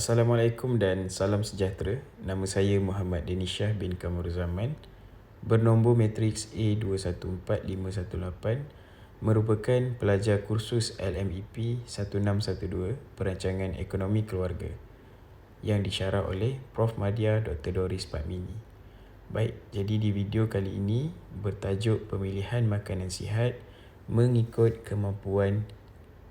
Assalamualaikum dan salam sejahtera. Nama saya Muhammad Denishah bin Kamaruzaman. Bernombor matriks A214518 merupakan pelajar kursus LMEP 1612 Perancangan Ekonomi Keluarga yang disyarah oleh Prof. Madya Dr. Doris Patmini. Baik, jadi di video kali ini bertajuk pemilihan makanan sihat mengikut kemampuan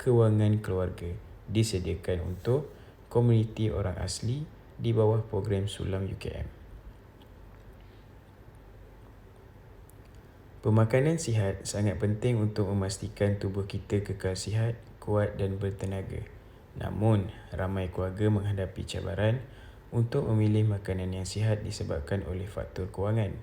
kewangan keluarga disediakan untuk komuniti orang asli di bawah program Sulam UKM. Pemakanan sihat sangat penting untuk memastikan tubuh kita kekal sihat, kuat dan bertenaga. Namun, ramai keluarga menghadapi cabaran untuk memilih makanan yang sihat disebabkan oleh faktor kewangan.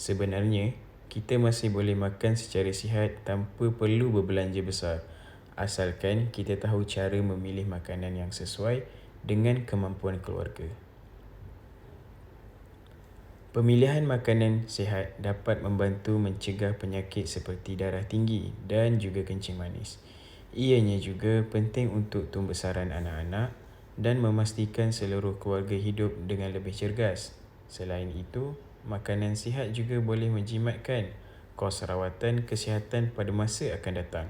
Sebenarnya, kita masih boleh makan secara sihat tanpa perlu berbelanja besar asalkan kita tahu cara memilih makanan yang sesuai dengan kemampuan keluarga. Pemilihan makanan sihat dapat membantu mencegah penyakit seperti darah tinggi dan juga kencing manis. Ianya juga penting untuk tumbesaran anak-anak dan memastikan seluruh keluarga hidup dengan lebih cergas. Selain itu, makanan sihat juga boleh menjimatkan kos rawatan kesihatan pada masa akan datang.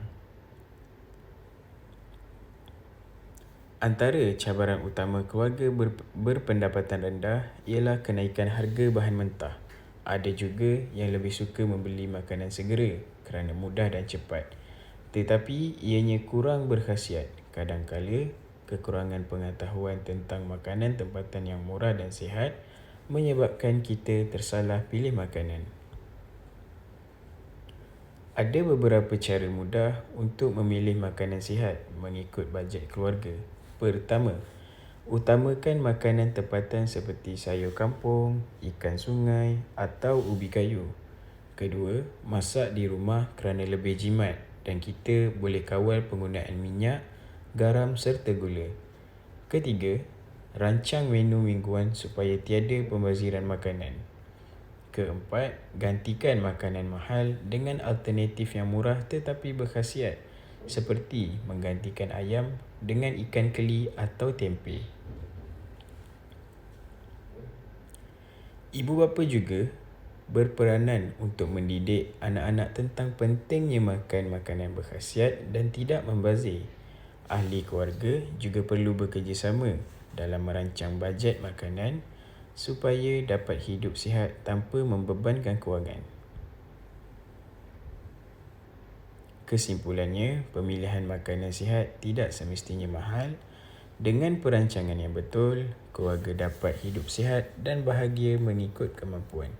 Antara cabaran utama keluarga ber, berpendapatan rendah ialah kenaikan harga bahan mentah. Ada juga yang lebih suka membeli makanan segera kerana mudah dan cepat. Tetapi ianya kurang berkhasiat. Kadang-kala kekurangan pengetahuan tentang makanan tempatan yang murah dan sihat menyebabkan kita tersalah pilih makanan. Ada beberapa cara mudah untuk memilih makanan sihat mengikut bajet keluarga. Pertama, utamakan makanan tempatan seperti sayur kampung, ikan sungai atau ubi kayu. Kedua, masak di rumah kerana lebih jimat dan kita boleh kawal penggunaan minyak, garam serta gula. Ketiga, rancang menu mingguan supaya tiada pembaziran makanan. Keempat, gantikan makanan mahal dengan alternatif yang murah tetapi berkhasiat seperti menggantikan ayam dengan ikan keli atau tempe. Ibu bapa juga berperanan untuk mendidik anak-anak tentang pentingnya makan makanan berkhasiat dan tidak membazir. Ahli keluarga juga perlu bekerjasama dalam merancang bajet makanan supaya dapat hidup sihat tanpa membebankan kewangan. Kesimpulannya, pemilihan makanan sihat tidak semestinya mahal. Dengan perancangan yang betul, keluarga dapat hidup sihat dan bahagia mengikut kemampuan.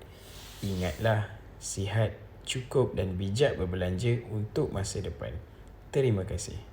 Ingatlah, sihat, cukup dan bijak berbelanja untuk masa depan. Terima kasih.